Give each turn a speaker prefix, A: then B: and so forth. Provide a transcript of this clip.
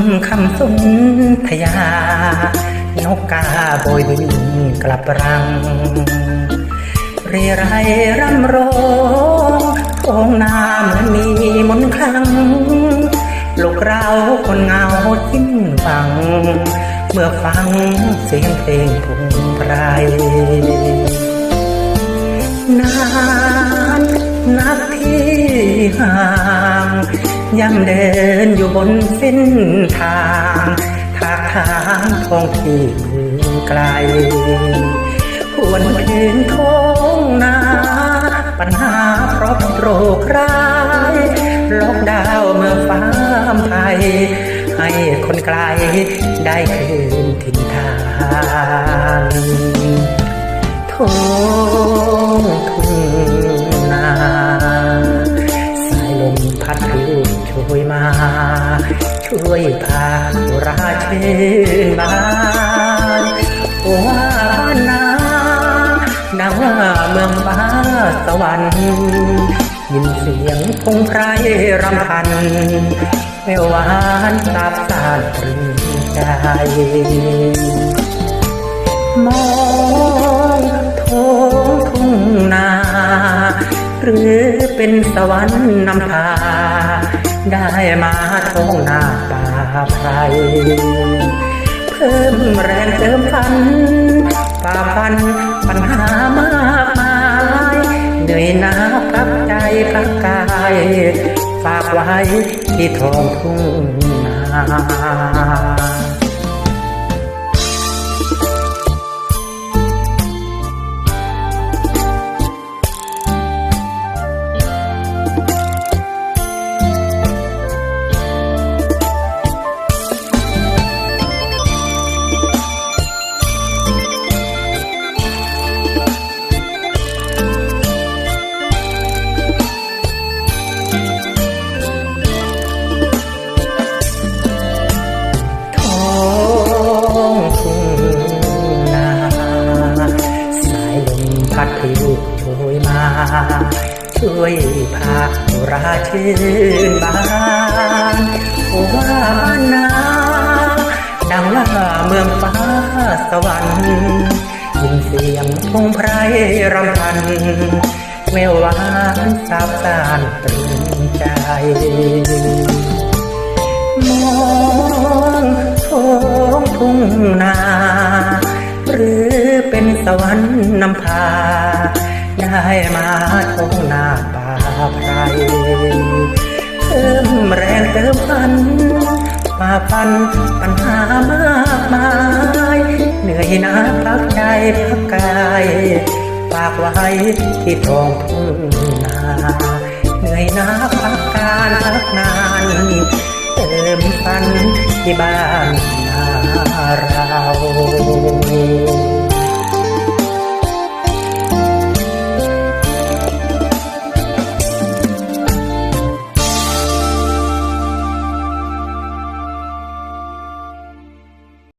A: ำคำสุนทยานกกาโบยบินกลับรัง เรไรร่ำร้องโองนาเมือนมีมนคลัง ลูกเราคนเงาทิ้งฟัง เมื่อฟังเสียงเพลงพุงไพรนานนักที่หา ยังเดินอยู่บนเส้นทางทาทางท่องที่เมืองไกลหวนคืนท้องนาปัญหาเพราะโรคร้ายล็อกดาวน์เมื่อฟ้ามไทยให้คนไกลได้คืนถิ่นฐาน พัดพิวช่วยมา ช่วยพาราชื่นบานว่านาดังว่าเมืองฟ้าสวรรค์ยินเสียงพงไพรรำพันแววหวานสาบสานตรึงใจมองท้องทุ่งนา หรือเป็นสวรรค์นำพา ได้มาท้องนาป่าไพรเพิ่มแรงเติมฟันฝ่าฟันปัญหามากมายเหนื่อยหนาพักใจพักกายฝากไว้ที่ท้องทุ่งนา ลิวยมา ช่วยพาราชื่นบานโอ้ว่าบ้านนาดังว่าเมืองฟ้าสวรรค์ยินเสียงพงไพรรำพันแววหวานสาบสานตรึงใจมองท้องทุ่งนา หรือเป็นสวรรค์นำพา ได้มาท้องนาป่าไพรเพิ่มแรงเติมพันฝ่าฟันปัญหามากมาย เหนื่อยหนาพักใจพักกายฝากไว้ที่ท้องทุ่งนาเหนื่อยหนาพักการพักนานเติมฝันที่บ้านนาเรา